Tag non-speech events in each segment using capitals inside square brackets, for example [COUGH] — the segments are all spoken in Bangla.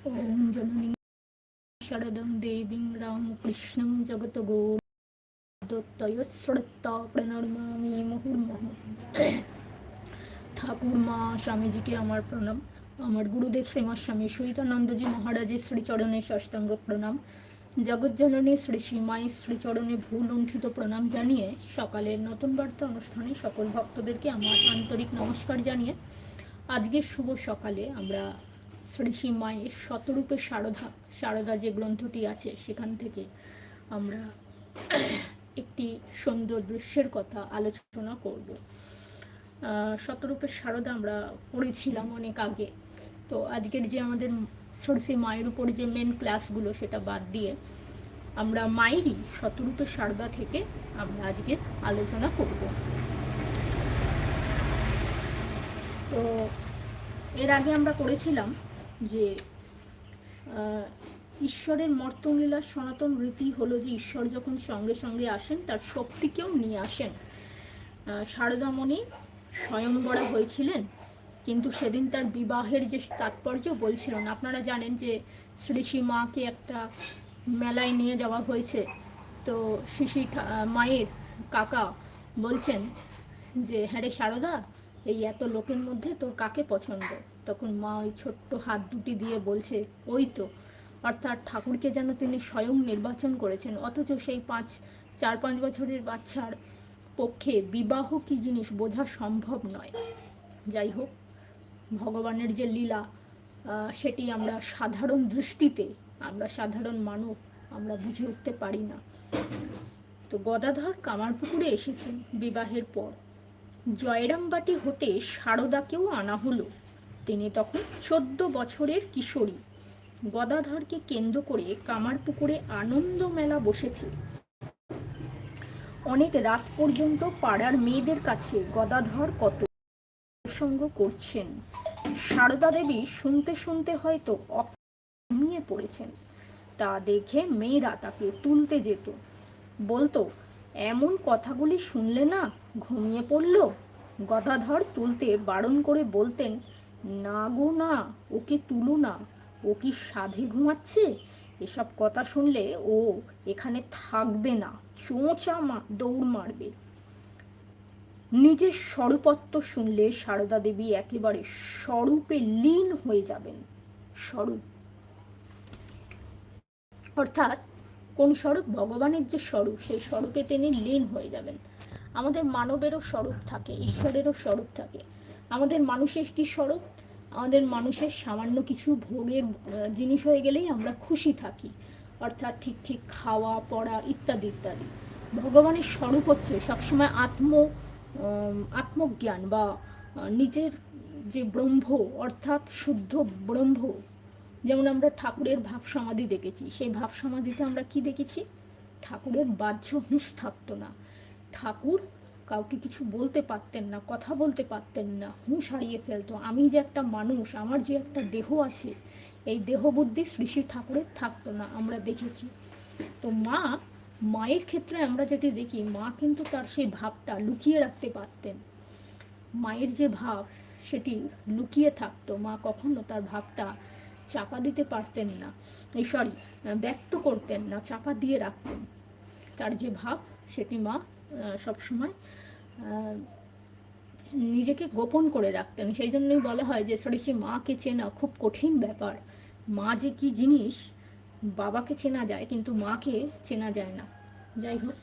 ওম জননী শরদং দেবীং রামকৃষ্ণং জগতগৌরত্তয়শ্রদ্ধা প্রণমামি মুহুর্মুহ ঠাকুর মা স্বামীজিকে আমার প্রণাম আমার গুরুদেব শ্রীমা স্বামী সহিতানন্দজি মহারাজের শ্রীচরণে ষষ্ঠাঙ্গ প্রণাম জগজ্জননী শ্রী সীমাই শ্রীচরণে ভুল লুণ্ঠিত প্রণাম জানিয়ে সকালের নতুন বার্তা অনুষ্ঠানে সকল ভক্তদেরকে আমার আন্তরিক নমস্কার জানিয়ে আজকের শুভ সকালে আমরা শ্রী মায়ের শতরূপে সারদা সারদা যে গ্রন্থটি আছে সেখান থেকে আমরা একটি সুন্দর দৃশ্যের কথা আলোচনা করব। আহ, শতরূপের সারদা আমরা পড়েছিলাম অনেক আগে। তো আজকের যে আমাদের সরষে মায়ের উপরে যে মেন ক্লাসগুলো সেটা বাদ দিয়ে আমরা মায়েরই শতরূপের সারদা থেকে আমরা আজকে আলোচনা করব। তো এর আগে আমরা করেছিলাম যে ঈশ্বরের মর্তলীলার সনাতন রীতি হলো যে ঈশ্বর যখন সঙ্গে সঙ্গে আসেন, তার শক্তিকেও নিয়ে আসেন। শারদামণি স্বয়ংবরা হয়েছিলেন, কিন্তু সেদিন তার বিবাহের যে তাৎপর্য বলছিলেন, আপনারা জানেন যে শ্রী মাকে একটা মেলায় নিয়ে যাওয়া হয়েছে। তো শিশি মায়ের কাকা বলছেন যে হ্যাঁ রে সারদা এই এত লোকের মধ্যে তোর কাকে পছন্দ? তখন মা ওই ছোট্ট হাত দুটি দিয়ে বলছে, ওই তো। অর্থাৎ ঠাকুরকে যেন তিনি স্বয়ং নির্বাচন করেছেন, অথচ সেই পাঁচ, চার, পাঁচ বছরের বাচ্চার পক্ষে বিবাহ কি জিনিস বোঝা সম্ভব নয়। যাই হোক, ভগবানের যে লীলা সেটি আমরা সাধারণ দৃষ্টিতে, আমরা সাধারণ মানব আমরা বুঝে উঠতে পারি না। তো গদাধর কামারপুকুরে এসেছেন বিবাহের পর। জয়রামবাটি হতে শারদাকেও আনা হলো। তিনি তখন চোদ্দ বছরের কিশোরী। গদাধরকে কেন্দ্র করে কামারপুকুরে আনন্দ মেলা বসেছে। অনেক রাত পর্যন্ত পাড়ার মেয়েদের কাছে গদাধর কত প্রসঙ্গ করছেন। সারদা দেবী শুনতে শুনতে হয়তো ঘুমিয়ে পড়েছেন। তা দেখে মেয়েরা তাকে তুলতে যেত। বলতো, এমন কথাগুলি শুনলে না ঘুমিয়ে পড়ল? গদাধর তুলতে বারণ করে বলতেন না গো না, ওকে তুলো না। ও কি সাধে ঘুমাচ্ছে? এসব কথা শুনলে ও এখানে থাকবে না। চোঁচা মা, দৌড় মারবে। নিজের স্বরূপত্ব শুনলে সারদা দেবী একেবারে স্বরূপে লীন হয়ে যাবেন। স্বরূপ। অর্থাৎ কোন স্বরূপ? ভগবানের যে স্বরূপ, সেই স্বরূপে তিনি লীন হয়ে যাবেন। আমাদের মানবেরও স্বরূপ থাকে, ঈশ্বরেরও স্বরূপ থাকে। আমাদের মানুষের কি স্বরূপ আমাদের মানুষের সামান্য কিছু ভোগের জিনিস হয়ে গেলেই আমরা খুশি থাকি। অর্থাৎ ঠিক ঠিক খাওয়া, পড়া ইত্যাদি ইত্যাদি। ভগবানের স্বরূপ হচ্ছে সবসময় আত্ম আত্মজ্ঞান বা নিজের যে ব্রহ্ম, অর্থাৎ শুদ্ধ ব্রহ্ম। যেমন আমরা ঠাকুরের ভাব সমাধি দেখেছি। সেই ভাব সমাধিতে আমরা কি দেখেছি? ঠাকুরের বাহ্য হুঁশ থাকতো না ঠাকুর কাউকে কিছু বলতে পারতেন না, কথা বলতে পারতেন না, হুঁশ হারিয়ে ফেলতো। আমি যে একটা মানুষ, আমার যে একটা দেহ আছে, এই দেহ বুদ্ধি শ্রী শ্রী ঠাকুরের থাকতো না, আমরা দেখেছি। তো মা, মায়ের ক্ষেত্রে আমরা যেটি দেখি, মা কিন্তু তার সেই ভাবটা লুকিয়ে রাখতে পারতেন। মায়ের যে ভাব, সেটি লুকিয়ে থাকতো। মা কখনো তার ভাবটা চাপা দিতে পারতেন না, এই সরি ব্যক্ত করতেন না, চাপা দিয়ে রাখতেন। তার যে ভাব, সেটি মা সবসময় আহ, নিজেকে গোপন করে রাখতেন সেই জন্যই বলা হয় যে সরি সে মাকে চেনা খুব কঠিন ব্যাপার। মা যে কি জিনিস বাবাকে চেনা যায় কিন্তু মাকে চেনা যায় না। যাই হোক।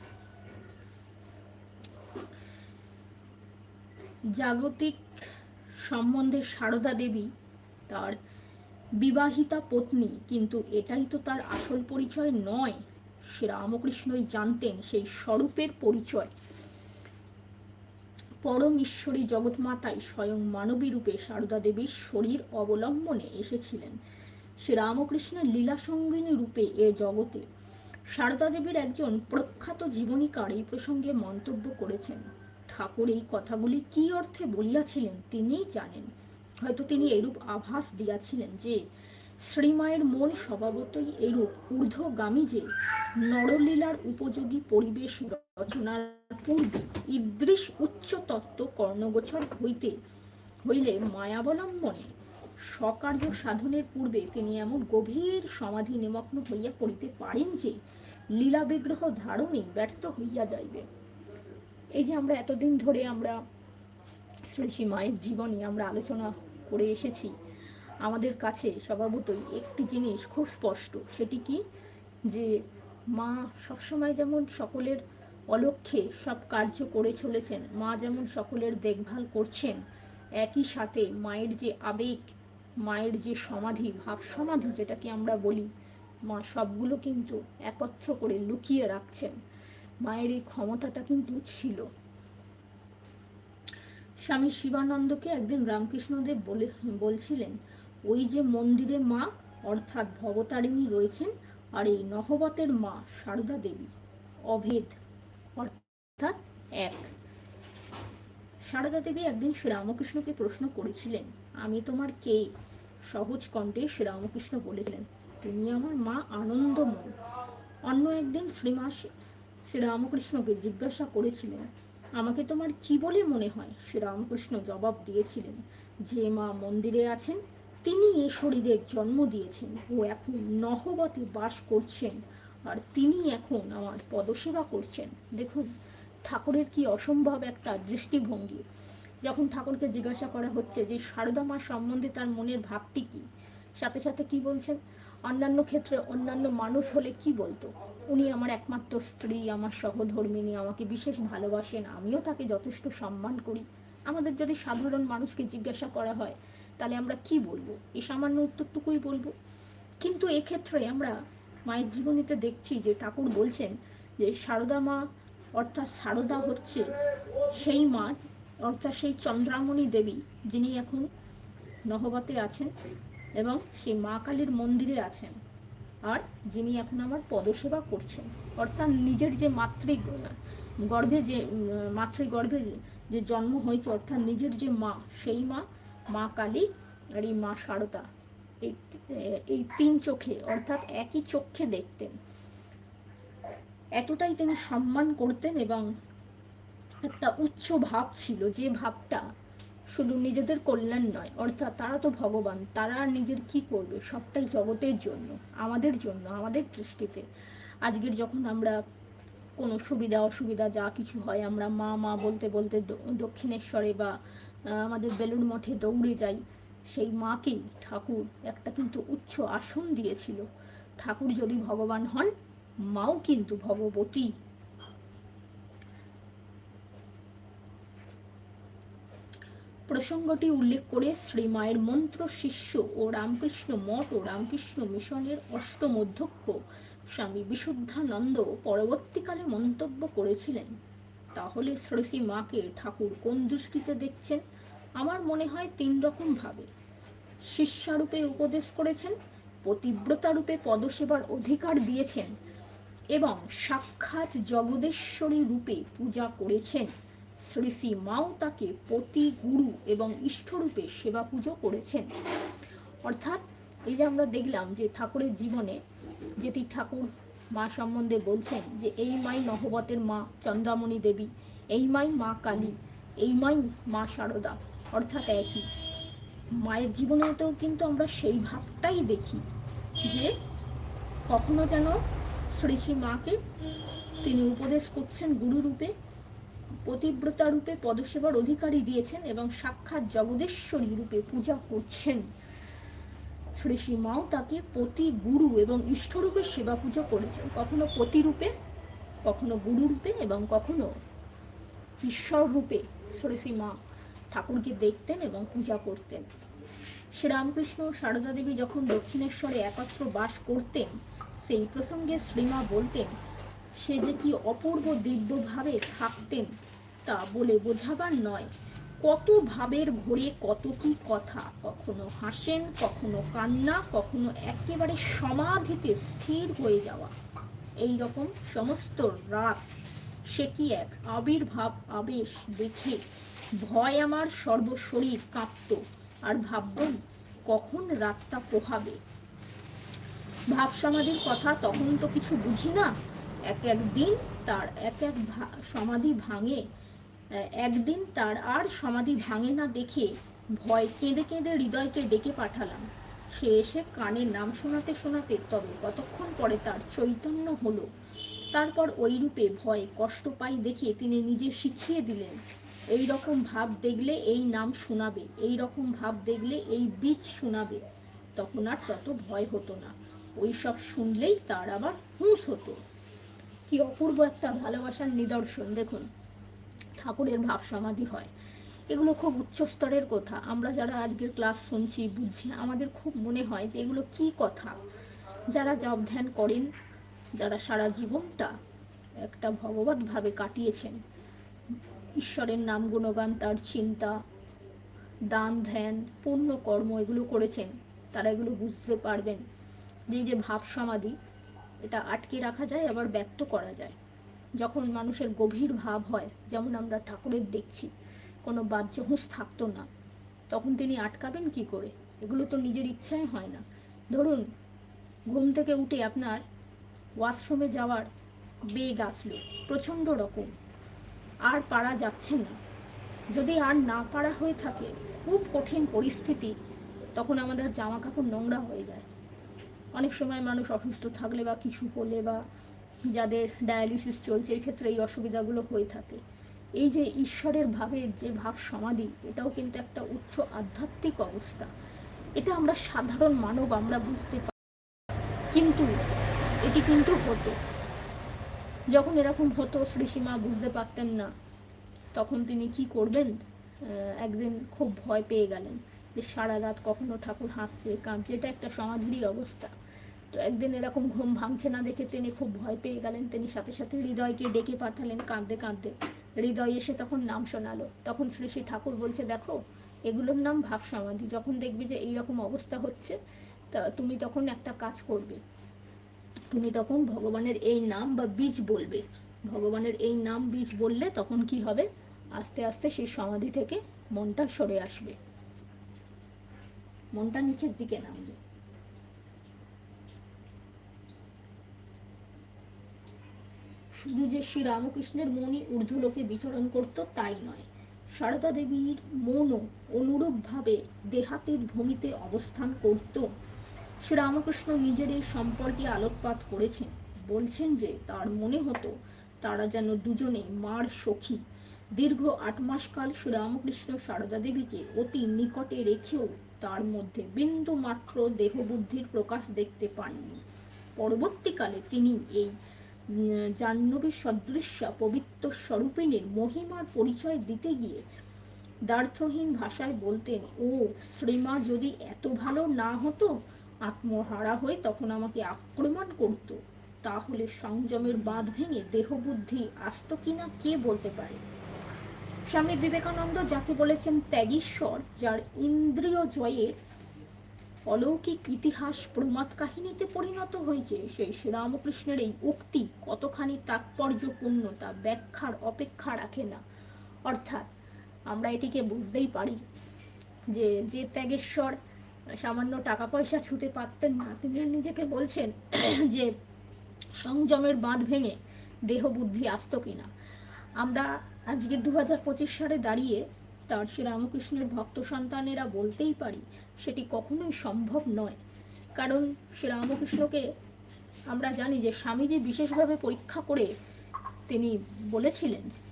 জাগতিক সম্বন্ধে সারদা দেবী তার বিবাহিতা পত্নী কিন্তু এটাই তো তার আসল পরিচয় নয়। সে রামকৃষ্ণই জানতেন সেই স্বরূপের পরিচয়। পরম ঈশ্বরী জগৎমাতাই স্বয়ং মানবী রূপে সারদা দেবীর শরীর অবলম্বনে এসেছিলেন। শ্রী রামকৃষ্ণের লীলা সঙ্গিনী রূপে এ জগতে সারদা দেবীর একজন প্রখ্যাত জীবনীকার এই প্রসঙ্গে মন্তব্য করেছেন। ঠাকুর এই কথাগুলি কি অর্থে বলিয়াছিলেন তিনিই জানেন। হয়তো তিনি এরূপ আভাস দিয়াছিলেন যে শ্রীমায়ের মন স্বভাবতই এরূপ ঊর্ধ্বগামী যে নরলীলার উপযোগী পরিবেশ রচনার পূর্বে ঈদৃশ উচ্চ তত্ত্ব কর্ণগোচর হইতে হইলে মায়াবলম্বনে সকার্য সাধনের পূর্বে তিনি এমন গভীর সমাধি নিমগ্ন হইয়া পড়িতে পারেন যে লীলা বিগ্রহ ধারণে ব্যর্থ হইয়া যাইবে। এই যে আমরা এতদিন ধরে আমরা শ্রী শ্রী মায়ের জীবনী আমরা আলোচনা করে এসেছি আমাদের কাছে স্বভাবতই একটি জিনিস খুব স্পষ্ট, সেটি কি? যে মা সবসময় যেমন সকলের অলক্ষ্যে সব কার্য করে চলেছেন, মা যেমন সকলের দেখভাল করছেন, একই সাথে মায়ের যে আবেগ, মায়ের যে সমাধি, ভাব সমাধি যেটাকে আমরা বলি, মা সবগুলো কিন্তু একত্র করে লুকিয়ে রাখছেন। মায়ের এই ক্ষমতাটা কিন্তু ছিল। স্বামী শিবানন্দকে একদিন রামকৃষ্ণদেব বলে, বলছিলেন ওই যে মন্দিরে মা, অর্থাৎ ভবতারিণী রয়েছেন, আর এই নহবতের মা সারদা দেবী, অভেদ, অর্থাৎ এক। সারদা দেবী একদিন শ্রীরামকৃষ্ণকে প্রশ্ন করেছিলেন, আমি তোমার কে? সহজ কণ্ঠে শ্রীরামকৃষ্ণ বলেছিলেন, তুমি আমার মা আনন্দময়। অন্য একদিন শ্রীমা শ্রীরামকৃষ্ণকে জিজ্ঞাসা করেছিলেন, আমাকে তোমার কি বলে মনে হয়? শ্রীরামকৃষ্ণ জবাব দিয়েছিলেন, যে মা মন্দিরে আছেন তিনি এ শরীরের জন্ম দিয়েছেন ও এখন নহবতে বাস করছেন। আর তিনি এখন আমার পদসেবা করছেন। দেখুন, ঠাকুরের কি অসম্ভব একটা দৃষ্টিভঙ্গি। যখন ঠাকুরকে জিজ্ঞাসা করা হচ্ছে যে, সারদা মা সম্বন্ধে তার মনের ভাবটি কি? সাথে সাথে কি বলছেন? অন্যান্য ক্ষেত্রে অন্যান্য মানুষ হলে কি বলতো? উনি আমার একমাত্র স্ত্রী, আমার সহধর্মিনী, আমাকে বিশেষ ভালোবাসেন, আমিও তাকে যথেষ্ট সম্মান করি। আমাদের যদি সাধারণ মানুষকে জিজ্ঞাসা করা হয় তাহলে আমরা কি বলব? এই সামান্য উত্তরটুকুই বলব। কিন্তু এক্ষেত্রে আমরা মায়ের জীবনীতে দেখছি যে ঠাকুর বলছেন যে সারদা মা, অর্থাৎ সারদা হচ্ছে সেই মা, অর্থাৎ সেই চন্দ্রামণি দেবী যিনি এখন নহবতে আছেন এবং সেই মা কালীর মন্দিরে আছেন আর যিনি এখন আমার পদসেবা করছেন। অর্থাৎ নিজের যে মাতৃ গর্ভে যে মাতৃগর্ভে যে জন্ম হয়েছে, অর্থাৎ নিজের যে মা, সেই মা মা কালী আর এই মা সারদা। এই এই তিন চোখে, অর্থাৎ একই চোখে দেখতেন। এতটাই তিনি সম্মান করতেন এবং একটা উচ্চ ভাব ছিল যে ভাবটা শুধু নিজেদের কল্যাণ নয়, অর্থাৎ তারা তো ভগবান, তারা নিজের কি করবে? সবটাই জগতের জন্য, আমাদের জন্য, আমাদের দৃষ্টিতে। আজকের যখন আমরা কোনো সুবিধা, অসুবিধা, যা কিছু হয়, আমরা মা মা বলতে বলতে দক্ষিণেশ্বরে বা আমাদের বেলুর মঠে দৌড়ে যাই। সেই মাকেই ঠাকুর একটা কিন্তু উচ্চ আসন দিয়েছিল। ঠাকুর যদি ভগবান হন, মাও কিন্তু ভগবতী। প্রসঙ্গটি উল্লেখ করে শ্রীমায়ের মন্ত্র শিষ্য ও রামকৃষ্ণ মঠ ও রামকৃষ্ণ মিশনের অষ্টম অধ্যক্ষ স্বামী বিশুদ্ধানন্দ পরবর্তীকালে মন্তব্য করেছিলেন। তাহলে শ্রী মাকে ঠাকুর কোন দৃষ্টিতে দেখছেন? আমার মনে হয় তিন রকম ভাবে। শিষ্যারূপে উপদেশ করেছেন পতিব্রতা রূপে পদসেবার অধিকার দিয়েছেন এবং সাক্ষাৎ জগদেশ্বরী রূপে পূজা করেছেন। শ্রী শ্রী মাও তাকে পতি, গুরু এবং ইষ্টরূপে সেবা পুজো করেছেন। অর্থাৎ এই যে আমরা দেখলাম যে ঠাকুরের জীবনে যেটি ঠাকুর মা সম্বন্ধে বলছেন যে, এই মাই নহবতের মা চন্দ্রামণি দেবী, এই মাই মা কালী, এই মাই মা শারদা অর্থাৎ একই। মায়ের জীবনেতেও কিন্তু আমরা সেই ভাবটাই দেখি যে কখনো যেন শ্রী শ্রী মাকে তিনি উপদেশ করছেন গুরু রূপে, পতিব্রতা রূপে, পদসেবার অধিকারী দিয়েছেন এবং সাক্ষাৎ জগদেশ্বরী রূপে পূজা করছেন। শ্রী শ্রী মাও তাকে পতি গুরু এবং ইষ্টরূপে সেবা পুজো করেছেন। কখনো পতিরূপে কখনো গুরু রূপে এবং কখনো ঈশ্বর রূপে শ্রী শ্রী মা ঠাকুরকে দেখতেন এবং পূজা করতেন। শ্রীরামকৃষ্ণ সারদা দেবী যখন দক্ষিণেশ্বরে একত্র বাস করতেন, সেই প্রসঙ্গে শ্রীমা বলতেন, সে যে কি অপূর্ব দিব্যভাবে থাকতেন তা বলে বোঝাবার নয়। কত ভাবের ঘোরে কত কি কথা। কখনো হাসেন, কখনো কান্না, কখনো একেবারে সমাধিতে স্থির হয়ে যাওয়া। এই রকম সমস্ত রাত সে কি এক আবির্ভাব আবেশ দেখে ভয় আমার সর্বশরীর কাঁপত। আর ভাববন কখন রাতটা পোহাবে? ভাব সমাধির কথা তখন তো কিছু বুঝি না। এক এক দিন তার এক এক সমাধি ভাঙে। একদিন তার আর সমাধি ভাঙে না দেখে ভয় কেঁদে কেঁদে হৃদয়কে ডেকে পাঠালাম। সে এসে কানে নাম শোনাতে শোনাতে তবে কতক্ষণ পরে তার চৈতন্য হলো। তারপর ওই রূপে ভয় কষ্ট পাই দেখে তিনি নিজে শিখিয়ে দিলেন এই রকম ভাব দেখলে এই নাম শোনাবে, এই রকম ভাব দেখলে এই বীজ শোনাবে। তখন আর তত ভয় হতো না। ওই সব শুনলেই তার আবার হুঁশ হতো। কি অপূর্ব একটা ভালোবাসার নিদর্শন, দেখুন। ঠাকুরের ভাব সমাধি হয়। এগুলো খুব উচ্চ স্তরের কথা। আমরা যারা আজকের ক্লাস শুনছি, বুঝছি আমাদের খুব মনে হয় যে এগুলো কি কথা? যারা জব ধ্যান করেন, যারা সারা জীবনটা একটা ভগবত ভাবে কাটিয়েছেন ঈশ্বরের নাম গুণগান, তার চিন্তা, দান, ধ্যান পূর্ণ কর্ম এগুলো করেছেন, তারা এগুলো বুঝতে পারবেন। যে যে ভাব সমাধি, এটা আটকে রাখা যায়, আবার ব্যক্ত করা যায়। যখন মানুষের গভীর ভাব হয়, যেমন আমরা ঠাকুরের দেখছি, কোনো বাহ্য হুঁশ থাকতো না, তখন তিনি আটকাবেন কি করে? এগুলো তো নিজের ইচ্ছায় হয় না। ধরুন, ঘুম থেকে উঠে আপনার ওয়াশরুমে যাওয়ার বেগ আসলো, প্রচণ্ড রকম। আর পারা যাচ্ছে না। যদি আর না পারা হয়ে থাকে খুব কঠিন পরিস্থিতি, তখন আমাদের জামা কাপড় নোংরা হয়ে যায়। অনেক সময় মানুষ অসুস্থ থাকলে বা কিছু হলে বা যাদের ডায়ালিসিস চলছে, এই ক্ষেত্রে এই অসুবিধাগুলো হয়ে থাকে। এই যে ঈশ্বরের ভাবের যে ভাব সমাধি, এটাও কিন্তু একটা উচ্চ আধ্যাত্মিক অবস্থা। এটা আমরা সাধারণ মানব, আমরা বুঝতে পারি। কিন্তু এটি কিন্তু হতো। যখন এরকম হতো শ্রীসীমা বুঝতে পারতেন না, তখন তিনি কি করবেন? একদিন খুব ভয় পেয়ে গেলেন যে সারা রাত কখনো ঠাকুর হাসছে কাঁদছে এটা একটা সমাধিরই অবস্থা। তো একদিন এরকম ঘুম ভাঙছে না দেখে তিনি খুব ভয় পেয়ে গেলেন। তিনি সাথে সাথে হৃদয়কে ডেকে পাঠালেন কাঁদতে কাঁদতে। হৃদয় এসে তখন নাম শোনালো। তখন শ্রী শ্রী ঠাকুর বলছে, দেখো, এগুলোর নাম ভাব সমাধি যখন দেখবে যে এইরকম অবস্থা হচ্ছে, তা তুমি তখন একটা কাজ করবে। তুমি তখন ভগবানের এই নাম বা বীজ বলবে। ভগবানের এই নাম বীজ বললে তখন কি হবে? আস্তে আস্তে সেই সমাধি থেকে মনটা সরে আসবে। মনটা নিচের দিকে নামবে। শুধু যে শ্রী রামকৃষ্ণের মনই ঊর্ধ্বলোকে বিচরণ করত, তাই নয়। সারদা দেবীর মনও অনুরূপভাবে দেহাতের ভূমিতে অবস্থান করত। শ্রীরামকৃষ্ণ নিজের এই সম্পর্কে আলোকপাত করেছেন। বলছেন যে, তার মনে হতো তারা যেন দুজনে মার সখী। দীর্ঘ আট মাস কাল শ্রীরামকৃষ্ণ সারদা দেবীকে অতি নিকটে রেখেও তার মধ্যে বিন্দু মাত্র দেহবুদ্ধির প্রকাশ দেখতে পাননি। পরবর্তীকালে তিনি এই জাহ্নবী সদৃশ্যা পবিত্র স্বরূপিণীর মহিমার পরিচয় দিতে গিয়ে দ্বার্থহীন ভাষায় বলতেন, ও শ্রীমা, যদি এত ভালো না হতো আত্মহারা হয়ে তখন আমাকে আক্রমণ করত। তাহলে সংযমের বাঁধ ভেঙে দেহবুদ্ধি আসতো কিনা কে বলতে পারে? স্বামী বিবেকানন্দ যাকে বলেছেন ত্যাগীশ্বর, যার ইন্দ্রিয় জয়ের অলৌকিক ইতিহাস প্রমাদ কাহিনীতে পরিণত হয়েছে, সেই শ্রীরামকৃষ্ণের এই উক্তি কতখানি তাৎপর্যপূর্ণ তা ব্যাখ্যার অপেক্ষা রাখে না। অর্থাৎ আমরা এটিকে বুঝতেই পারি যে যে ত্যাগেশ্বর সামান্য টাকা পয়সা ছুতে পারতেন না। তিনি নিজেকে বলছেন [CLEARS THROAT] যে, সংযমের বাঁধ ভেঙে দেহ বুদ্ধি আসত কিনা? আমরা আজকে দু হাজার পঁচিশ সালে দাঁড়িয়ে তার শ্রীরামকৃষ্ণের ভক্ত সন্তানেরা বলতেই পারি, সেটি কখনোই সম্ভব নয়। কারণ শ্রীরামকৃষ্ণকে আমরা জানি যে, স্বামীজি বিশেষভাবে পরীক্ষা করে তিনি বলেছিলেন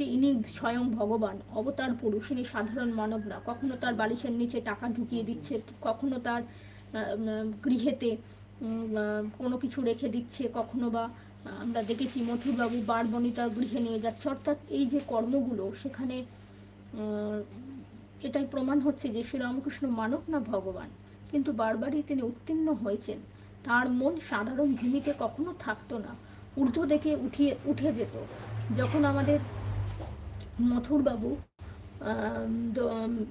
যে ইনি স্বয়ং ভগবান, অবতার পুরুষ, ইনি সাধারণ মানব না কখনো তার বালিশের নিচে টাকা ঢুকিয়ে দিচ্ছে, কখনো তার গৃহেতে কোনো কিছু রেখে দিচ্ছে, কখনো বা আমরা দেখেছি মথুরবাবু বারবনি তার গৃহে নিয়ে যাচ্ছে। অর্থাৎ এই যে কর্মগুলো, সেখানে এটাই প্রমাণ হচ্ছে যে শ্রীরামকৃষ্ণ মানব না ভগবান। কিন্তু বারবারই তিনি উত্তীর্ণ হয়েছেন। তার মন সাধারণ ভূমিতে কখনো থাকতো না। ঊর্ধ্ব দেখে উঠিয়ে, উঠে যেত। যখন আমাদের মথুরবাবু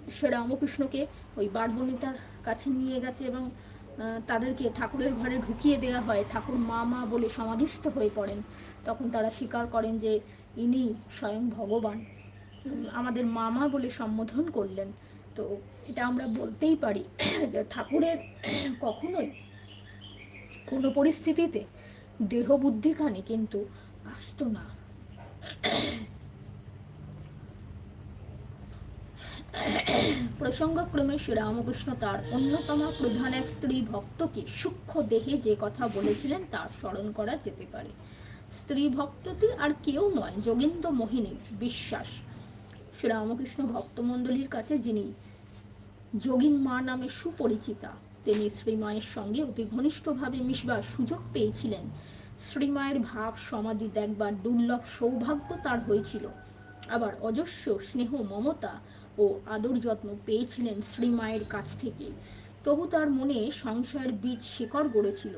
শ্রীরামকৃষ্ণকে ওই বারবনিতার কাছে নিয়ে গেছে এবং তাদেরকে ঠাকুরের ঘরে ঢুকিয়ে দেওয়া হয়। ঠাকুর মা মা বলে সমাধিস্থ হয়ে পড়েন। তখন তারা স্বীকার করেন যে ইনি স্বয়ং ভগবান। আমাদের মামা বলে সম্বোধন করলেন। তো এটা আমরা বলতেই পারি [COUGHS] যে ঠাকুরের [COUGHS] কখনোই কোনো পরিস্থিতিতে দেহ বুদ্ধিখানে কিন্তু আসতো না। প্রসঙ্গক্রমে শ্রীরামকৃষ্ণ তার অন্যতম প্রধান এক স্ত্রী ভক্তকে সূক্ষ্ম দেহে যে কথা বলেছিলেন তার স্মরণ করা যেতে পারে। স্ত্রী ভক্তটি আর কেউ নয়, যোগেন্দ্র মোহিনী বিশ্বাস। শ্রীরামকৃষ্ণ ভক্তমণ্ডলীর কাছে যিনি যোগিন মা নামে সুপরিচিতা, তিনি শ্রীমায়ের সঙ্গে অতি ঘনিষ্ঠভাবে মিশবার সুযোগ পেয়েছিলেন। শ্রীমায়ের ভাব, সমাধি, দেখবার, দুর্লভ সৌভাগ্য তার হয়েছিল। আবার অজস্র স্নেহ, মমতা ও আদর যত্ন পেয়েছিলেন শ্রীমায়ের কাছ থেকে। তবু তার মনে সংশয়ের বীজ শিকড় গড়েছিল।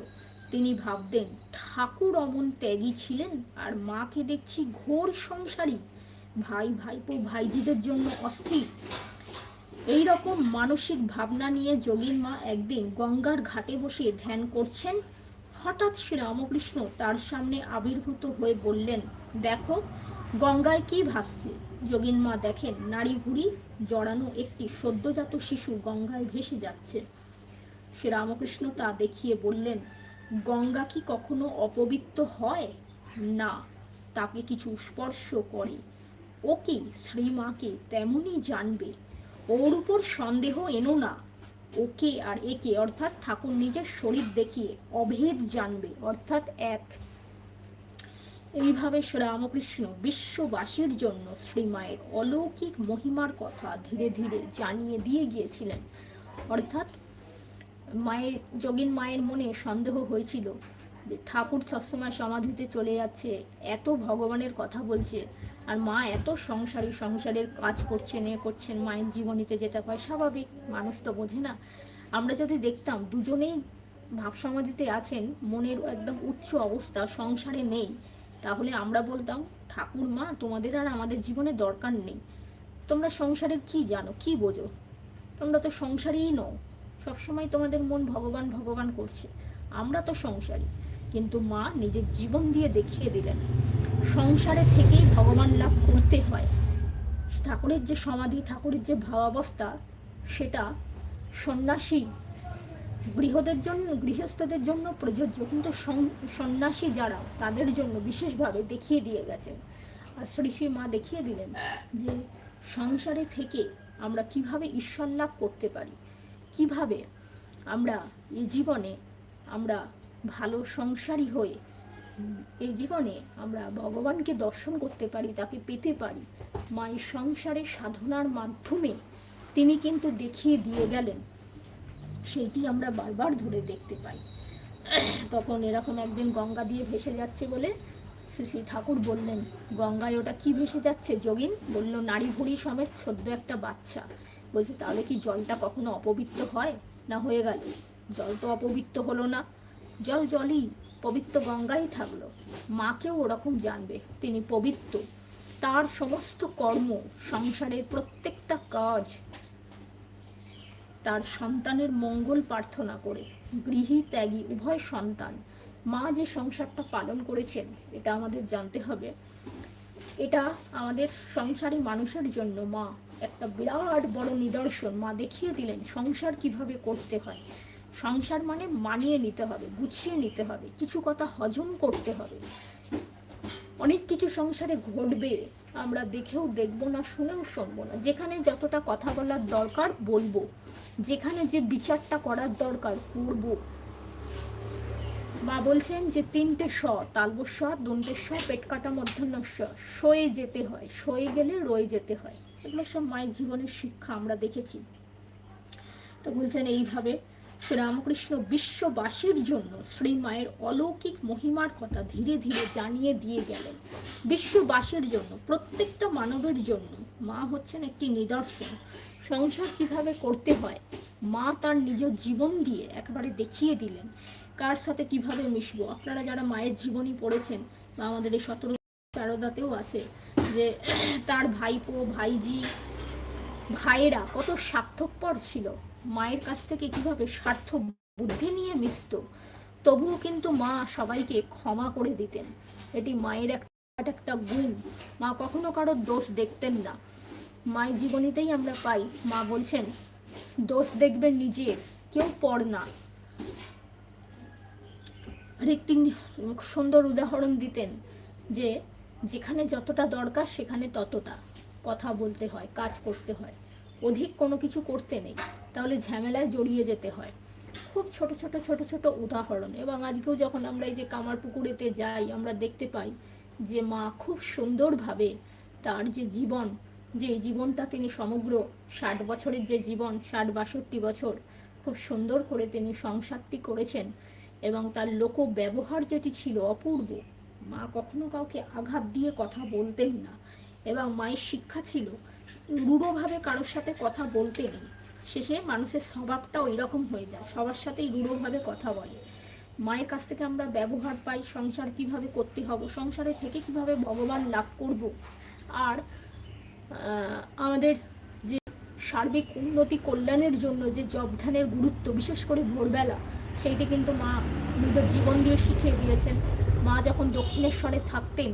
তিনি ভাবতেন, ঠাকুর অমন ত্যাগী ছিলেন, আর মাকে দেখছি ঘোর সংসারী। ভাই, ভাইপো, ভাইজিদের জন্য অস্থির। এই রকম মানসিক ভাবনা নিয়ে যোগীন মা একদিন গঙ্গার ঘাটে বসে ধ্যান করছেন। হঠাৎ শ্রী রামকৃষ্ণ তার সামনে আবির্ভূত হয়ে বললেন, দেখো, গঙ্গায় কি ভাসছে? যোগীন মা দেখেন নারী ভুড়ি জড়ানো একটি সদ্যজাত শিশু গঙ্গায় ভেসে যাচ্ছে। শ্রী রামকৃষ্ণ তা দেখিয়ে বললেন, গঙ্গা কি কখনো অপবিত্র হয়? না, তাকে কিছু স্পর্শ করে। ও কি শ্রীমাকে তেমনই জানবে? ওর উপর সন্দেহ এনো না। ওকে আর একে, অর্থাৎ ঠাকুর নিজের শরীর দেখিয়ে অভেদ জানবে, অর্থাৎ এক এইভাবে শ্রীরামকৃষ্ণ বিশ্ববাসীর জন্য শ্রীমায়ের অলৌকিক মহিমার কথা ধীরে ধীরে জানিয়ে দিয়ে গিয়েছিলেন। অর্থাৎ মায়ের, যোগিন মায়ের মনে সন্দেহ হয়েছিল যে ঠাকুর সবসময় সমাধিতে চলে যাচ্ছে, এত ভগবানের কথা বলছে, আর মা এত সংসারী, সংসারের কাজ করছেন, এ করছেন, মায়ের জীবনীতে যেটা হয় স্বাভাবিক, মানুষ তো বোঝে না। আমরা যদি দেখতাম দুজনেই ভাব সমাধিতে আছেন, মনের একদম উচ্চ অবস্থা, সংসারে নেই তাহলে আমরা বলতাম, ঠাকুর মা, তোমাদের আর আমাদের জীবনে দরকার নেই। তোমরা সংসারের কি জানো, কি বোঝো? তোমরা তো সংসারেই নও। সবসময় তোমাদের মন ভগবান ভগবান করছে। আমরা তো সংসারী। কিন্তু মা নিজের জীবন দিয়ে দেখিয়ে দিলেন, সংসারে থেকেই ভগবান লাভ করতে হয়। ঠাকুরের যে সমাধি, ঠাকুরের যে ভাবাবস্থা, সেটা সন্ন্যাসী গৃহদের জন্য, গৃহস্থদের জন্য প্রযোজ্য। কিন্তু সন্ন্যাসী যারা, তাদের জন্য বিশেষভাবে দেখিয়ে দিয়ে গেছেন। আর শ্রী শ্রী মা দেখিয়ে দিলেন যে সংসারে থেকে আমরা কীভাবে ঈশ্বর লাভ করতে পারি, কীভাবে আমরা এই জীবনে আমরা ভালো সংসারী হয়ে এই জীবনে আমরা ভগবানকে দর্শন করতে পারি, তাকে পেতে পারি, মায়ের সংসারের সাধনার মাধ্যমে তিনি কিন্তু দেখিয়ে দিয়ে গেলেন সেইটি আমরা বারবার ধরে দেখতে পাই। তখন এরকম একদিন গঙ্গা দিয়ে ভেসে যাচ্ছে বলে শ্রী শ্রী ঠাকুর বললেন, গঙ্গায় ওটা কি ভেসে যাচ্ছে? যোগিন বলল নারী ভুড়ি সমেত সদ্য একটা বাচ্চা। বলছে, তাহলে কি জলটা কখনো অপবিত্র হয়? না হয়ে গেল। জল তো অপবিত্র হলো না। জল জলই পবিত্র গঙ্গাই থাকল। মাকেও ওরকম জানবে। তিনি পবিত্র। তার সমস্ত কর্ম, সংসারের প্রত্যেকটা কাজ তার সন্তানের মঙ্গল প্রার্থনা করে। গৃহী ত্যাগী, উভয় সন্তান। মা যে সংসারটা পালন করেছেন, এটা আমাদের জানতে হবে। এটা আমাদের সংসারী মানুষের জন্য মা একটা বিরাট বড় নিদর্শন। মা দেখিয়ে দিলেন সংসার কীভাবে করতে হয়। সংসার মানে মানিয়ে নিতে হবে, গুছিয়ে নিতে হবে, কিছু কথা হজম করতে হবে। অনেক কিছু সংসারে ঘটবে। আমরা দেখেও দেখব না, শুনেও শুনব না। যেখানে যতটা কথা বলার দরকার বলব। যেখানে যে বিচারটা করার দরকার করব। মা বলছেন যে তিনটে স তালবস্ব দন্তের স পেট কাটা মধ্যাহ্ন স সয়ে যেতে হয় সয়ে গেলে রয়ে যেতে হয়। এগুলো সব মায়ের জীবনের শিক্ষা আমরা দেখেছি। তো বলছেন এইভাবে শ্রীরামকৃষ্ণ বিশ্ববাসীর জন্য শ্রী মায়ের অলৌকিক মহিমার কথা ধীরে ধীরে জানিয়ে দিয়ে গেলেন। বিশ্ববাসীর জন্য, প্রত্যেকটা মানবের জন্য মা হচ্ছেন একটি নিদর্শন। সংসার কীভাবে করতে হয়? মা তার নিজ জীবন দিয়ে একেবারে দেখিয়ে দিলেন। কার সাথে কীভাবে মিশবো? আপনারা যারা মায়ের জীবনী পড়েছেন, বা আমাদের এই সতেরো শারদাতেও আছে যে, তার ভাইপো, ভাইজি, ভাইয়েরা কত স্বার্থপর ছিল। মায়ের কাছ থেকে কীভাবে স্বার্থ বুদ্ধি নিয়ে মিশত, তবুও কিন্তু মা সবাইকে ক্ষমা করে দিতেন। এটি মায়ের একটা একটা গুণ। মা কখনো কারোর দোষ দেখতেন না। মায়ের জীবনীতেই আমরা পাই, মা বলছেন, দোষ দেখবেন নিজের কেউ পর না। একটি সুন্দর উদাহরণ দিতেন যে, যেখানে যতটা দরকার সেখানে ততটা। কথা বলতে হয়, কাজ করতে হয়। অধিক কোনো কিছু করতে নেই। তাহলে ঝামেলায় জড়িয়ে যেতে হয়। খুব ছোট ছোট ছোট ছোট উদাহরণ এবং আজকেও যখন আমরা এই যে কামার পুকুরেতে যাই, আমরা দেখতে পাই যে মা খুব সুন্দরভাবে তার যে জীবন, যে জীবনটা তিনি সমগ্র ষাট বছরের যে জীবন, ষাট বাষট্টি বছর খুব সুন্দর করে তিনি সংসারটি করেছেন এবং তার লোক ব্যবহার যেটি ছিল অপূর্ব, মা কখনো কাউকে আঘাত দিয়ে কথা বলতেন না এবং মায়ের শিক্ষা ছিল, রূঢ়ভাবে কারোর সাথে কথা বলতে নেই। শেষে মানুষের স্বভাবটা ওই রকম হয়ে যায়। সবার সাথেই রূঢ়ভাবে কথা বলে। মায়ের কাছ থেকে আমরা ব্যবহার পাই, সংসার কীভাবে করতে হবে, সংসারে থেকে কীভাবে ভগবান লাভ করব। আর আমাদের যে সার্বিক উন্নতি কল্যাণের জন্য যে জবধানের গুরুত্ব, বিশেষ করে ভোরবেলা, সেইটি কিন্তু মা নিজের জীবন দিয়ে শিখিয়ে দিয়েছেন। মা যখন দক্ষিণেশ্বরে থাকতেন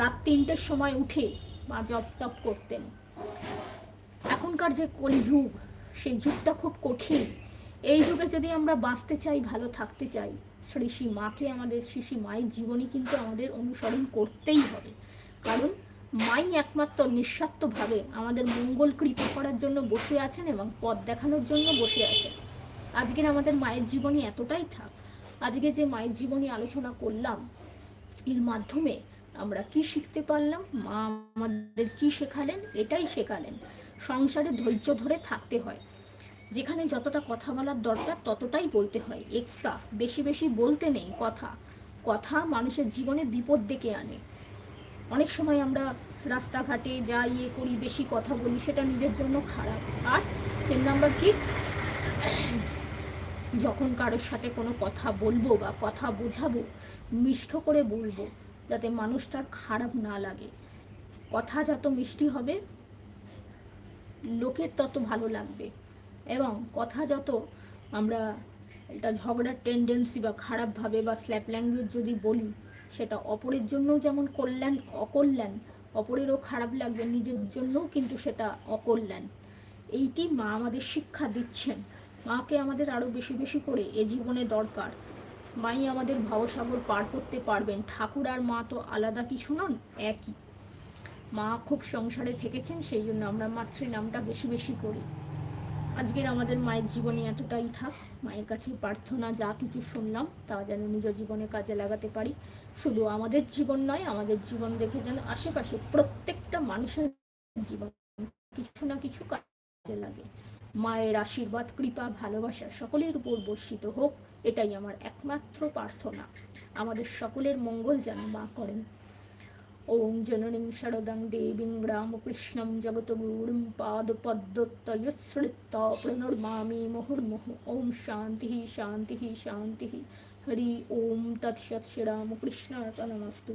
রাত তিনটের সময় উঠে মা জব টপ করতেন। এখনকার যে কলিযুগ সেই যুগটা খুব কঠিন। এই যুগে যদি আমরা বাঁচতে চাই, ভালো থাকতে চাই, শ্রী শ্রী মাকে আমাদের, শ্রী শ্রী মায়ের জীবনী কিন্তু আমাদের অনুসরণ করতেই হবে। কারণ মাই একমাত্র নিঃস্বার্থভাবে আমাদের মঙ্গল কৃপা করার জন্য বসে আছেন এবং পথ দেখানোর জন্য বসে আছেন। আজকের আমাদের মায়ের জীবনী এতটাই থাক, আজকে যে মায়ের জীবনী আলোচনা করলাম, এর মাধ্যমে আমরা কি শিখতে পারলাম, মা আমাদের কি শেখালেন, এটাই শেখালেন। সংসারে ধৈর্য ধরে থাকতে হয়। যেখানে যতটা কথা বলার দরকার ততটাই বলতে হয়। এক্সট্রা বেশি বেশি বলতে নেই কথা। কথা মানুষের জীবনে বিপদ ডেকে আনে। অনেক সময় আমরা রাস্তাঘাটে যা ইয়ে করি, বেশি কথা বলি, সেটা নিজের জন্য খারাপ। আর তিন নাম্বার কি? যখন কারোর সাথে কোনো কথা বলব বা কথা বোঝাবো, মিষ্ট করে বলব, যাতে মানুষটার খারাপ না লাগে। কথা যত মিষ্টি হবে লোকের তত ভালো লাগবে। এবং কথা যত আমরা এটা ঝগড়ার টেন্ডেন্সি বা খারাপভাবে বা স্ল্যাপ ল্যাঙ্গুয়েজ যদি বলি, সেটা অপরের জন্য যেমন কল্যাণ, অকল্যাণ, অপরেরও খারাপ লাগবে, নিজের জন্যও কিন্তু সেটা অকল্যাণ। এইটি মা আমাদের শিক্ষা দিচ্ছেন। মাকে আমাদের আরও বেশি বেশি করে এ জীবনে দরকার। মাই আমাদের ভবসাগর পার করতে পারবেন। ঠাকুর আর মা তো আলাদা কিছু নন, একই। মা খুব সংসারে থেকেছেন, সেই জন্য আমরা মাতৃ নামটা বেশি বেশি করি। আজকের আমাদের মায়ের জীবনে এতটাই থাক, মায়ের কাছে প্রার্থনা, যা কিছু শুনলাম, তা যেন নিজ জীবনে কাজে লাগাতে পারি। শুধু আমাদের জীবন নয়, আমাদের জীবন দেখে যেন আশেপাশে প্রত্যেকটা মানুষের জীবন কিছু না কিছু কাজে লাগে। মায়ের আশীর্বাদ, কৃপা, ভালোবাসা সকলের উপর বর্ষিত হোক, এটাই আমার একমাত্র প্রার্থনা। আমাদের সকলের মঙ্গল যেন মা করেন। ওম জননীং শরদং দেবীং রামকৃষ্ণং জগতগুরুং পাদপদ্মতয়শ্রিত্তা প্রণর্মামি মুহুর্মুহ ওম শান্তি শান্তি শান্তি হরি ওম তৎসৎ শ্রীরামকৃষ্ণার্পণমস্তু